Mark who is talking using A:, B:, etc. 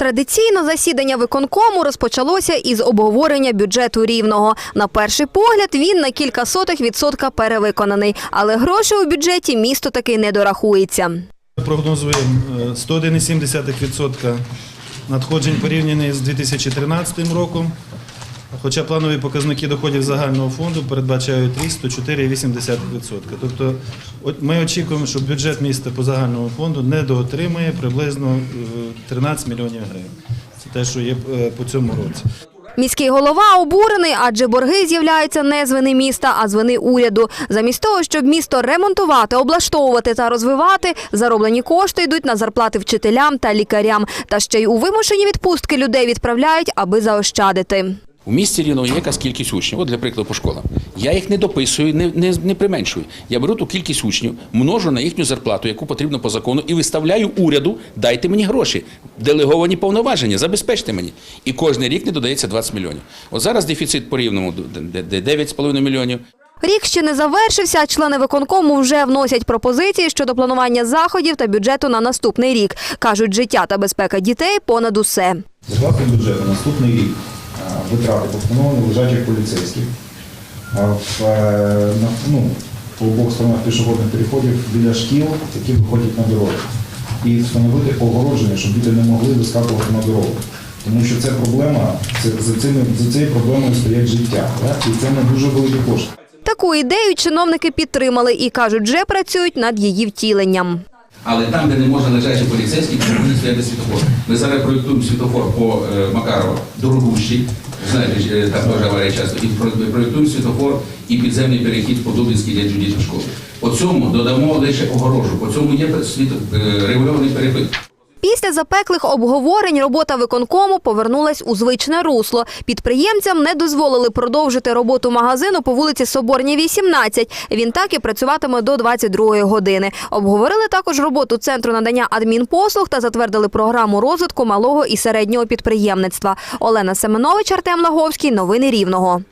A: Традиційно засідання виконкому розпочалося із обговорення бюджету рівного. На перший погляд він на кілька сотих відсотка перевиконаний, але гроші у бюджеті місто таки не дорахується.
B: Прогнозуємо е, 101,7% надходжень порівняно з 2013 роком. Хоча планові показники доходів загального фонду передбачають ріст 104,8%. Тобто ми очікуємо, що бюджет міста по загальному фонду недоотримує приблизно е, 13 мільйонів гривень. Це те, що є е, по цьому році.
A: Міський голова обурений, адже борги з'являються не з вини міста, а з вини уряду. Замість того, щоб місто ремонтувати, облаштовувати та розвивати, зароблені кошти йдуть на зарплати вчителям та лікарям. Та ще й у вимушені відпустки людей відправляють, аби заощадити.
C: У місті Рівного є якась кількість учнів, от для прикладу по школам. Я їх не дописую, не, не, не применшую. Я беру ту кількість учнів, множу на їхню зарплату, яку потрібно по закону, і виставляю уряду, дайте мені гроші, делеговані повноваження, забезпечте мені. І кожен рік не додається 20 мільйонів. От зараз дефіцит по рівному де- де 9,5 мільйонів.
A: Рік ще не завершився, а члени виконкому вже вносять пропозиції щодо планування заходів та бюджету на наступний рік. Кажуть, життя та безпека дітей понад усе.
D: Зарплатний бюджет на наступний рік витрати по встановленню лежачих поліцейських в, е, ну, по обох сторонах пішохідних переходів біля шкіл, які виходять на дорогу. І встановити огородження, щоб діти не могли вискакувати на дорогу. Тому що це проблема, це, за, цими, за цією проблемою стоять життя. Да? І це не дуже великі кошти.
A: Таку ідею чиновники підтримали і кажуть, вже працюють над її втіленням.
E: Але там, де не можна лежачи поліцейський, повинні стояти світофор. Ми зараз проєктуємо світофор по е, Макарова, Дорогущий, знаєте, е, там теж аварія часто, і проєктуємо світофор і підземний перехід по Дубинській для дітей школи. По цьому додамо лише огорожу, по цьому є світ е, регульований перехід.
A: Після запеклих обговорень робота виконкому повернулась у звичне русло. Підприємцям не дозволили продовжити роботу магазину по вулиці Соборній, 18. Він так і працюватиме до 22 години. Обговорили також роботу центру надання адмінпослуг та затвердили програму розвитку малого і середнього підприємництва. Олена Семенович, Артем Лаговський. Новини Рівного.